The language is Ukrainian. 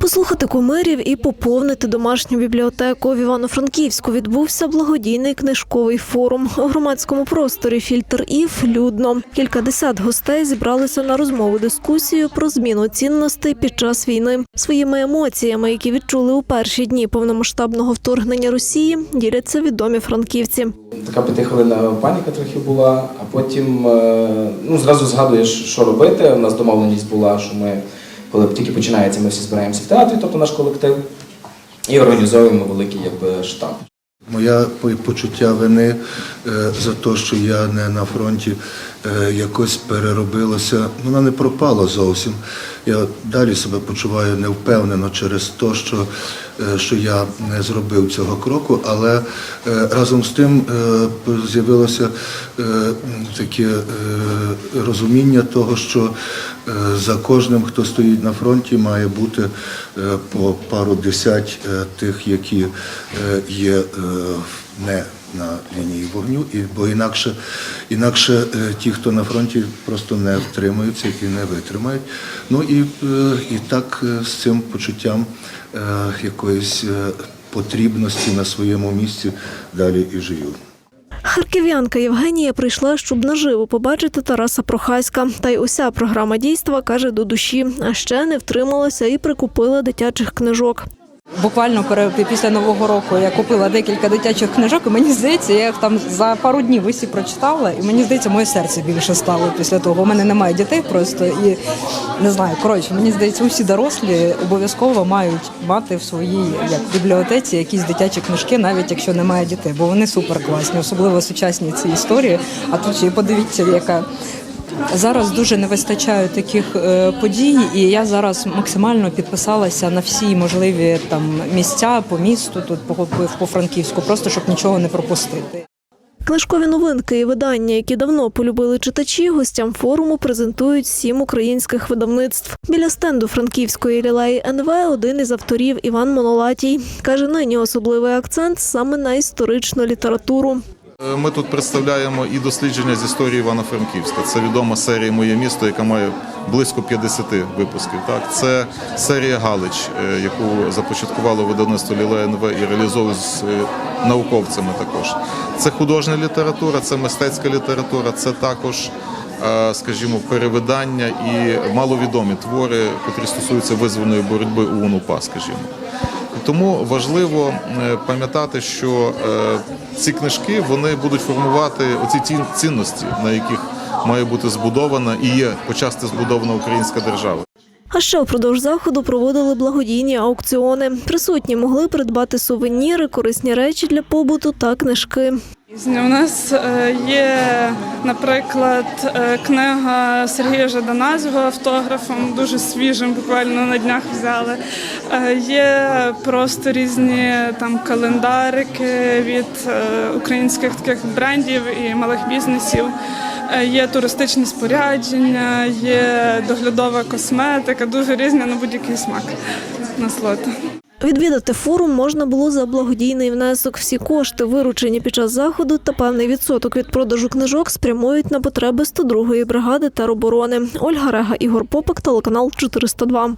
Послухати кумирів і поповнити домашню бібліотеку в Івано-Франківську відбувся благодійний книжковий форум. У громадському просторі фільтр ІФ людно. Кількадесят гостей зібралися на розмову дискусію про зміну цінностей під час війни. Своїми емоціями, які відчули у перші дні повномасштабного вторгнення Росії, діляться відомі франківці. Така п'ятихвилинна паніка трохи була, а потім е, ну, зразу згадуєш, що робити. У нас домовленість була, що ми, коли тільки починається, ми всі збираємося в театрі, тобто наш колектив, і організовуємо великий якби, штаб. Моя почуття вини е, за те, що я не на фронті, е, якось переробилося. Вона не пропала зовсім. Я далі себе почуваю невпевнено через те, що, що я не зробив цього кроку, але е, разом з тим е, з'явилося е, таке е, розуміння того, що е, за кожним, хто стоїть на фронті, має бути е, по пару десять е, тих, які е, є е, не на лінії вогню, бо інакше, інакше е, ті, хто на фронті, просто не втримаються і не витримають. Ну і, е, і так е, з цим почуттям е, якоїсь е, потрібності на своєму місці далі і живу. Харків'янка Євгенія прийшла, щоб наживо побачити Тараса Прохаська. Та й уся програма дійства каже до душі. А ще не втрималася і прикупила дитячих книжок. Буквально після нового року я купила декілька дитячих книжок, і мені здається, я їх там за пару днів усі прочитала, і мені здається, моє серце більше стало після того. У мене немає дітей просто і не знаю. Коротше, мені здається, усі дорослі обов'язково мають мати в своїй як бібліотеці якісь дитячі книжки, навіть якщо немає дітей, бо вони супер класні, особливо сучасні ці історії. А тут ще подивіться, яка Зараз дуже не вистачає таких е, подій, і я зараз максимально підписалася на всі можливі там місця по місту, тут по, по Франківську, просто щоб нічого не пропустити. Книжкові новинки і видання, які давно полюбили читачі, гостям форуму презентують сім українських видавництв. Біля стенду франківської лілеї НВ один із авторів Іван Монолатій каже, нині особливий акцент саме на історичну літературу. Е, Ми тут представляємо і дослідження з історії Івано-Франківська. Це відома серія Моє місто, яка має близько 50 випусків. Так, це серія Галич, е, яку започаткувало видавництво Ліле НВ і реалізовує з е, науковцями. Також це художня література, це мистецька література, це також. Скажімо, перевидання і маловідомі твори, які стосуються визвольної боротьби у УНУПА, скажімо. Тому важливо е, пам'ятати, що е, ці книжки вони будуть формувати оці ті цінності, на яких має бути збудована і є почасти збудована українська держава. А ще впродовж заходу проводили благодійні аукціони. Присутні могли придбати сувеніри, корисні речі для побуту та книжки. У нас е, є, наприклад, е, книга Сергія Жадана з його автографом, дуже свіжим, буквально на днях взяли. Е, Є просто різні там календарики від українських таких брендів і малих бізнесів. Є туристичні спорядження, є доглядова косметика, дуже різні на будь-який смак насолода. Відвідати форум можна було за благодійний внесок. Всі кошти, виручені під час заходу, та певний відсоток від продажу книжок спрямують на потреби 102-ї бригади тероборони. Ольга Рега, Ігор Попик, телеканал 402.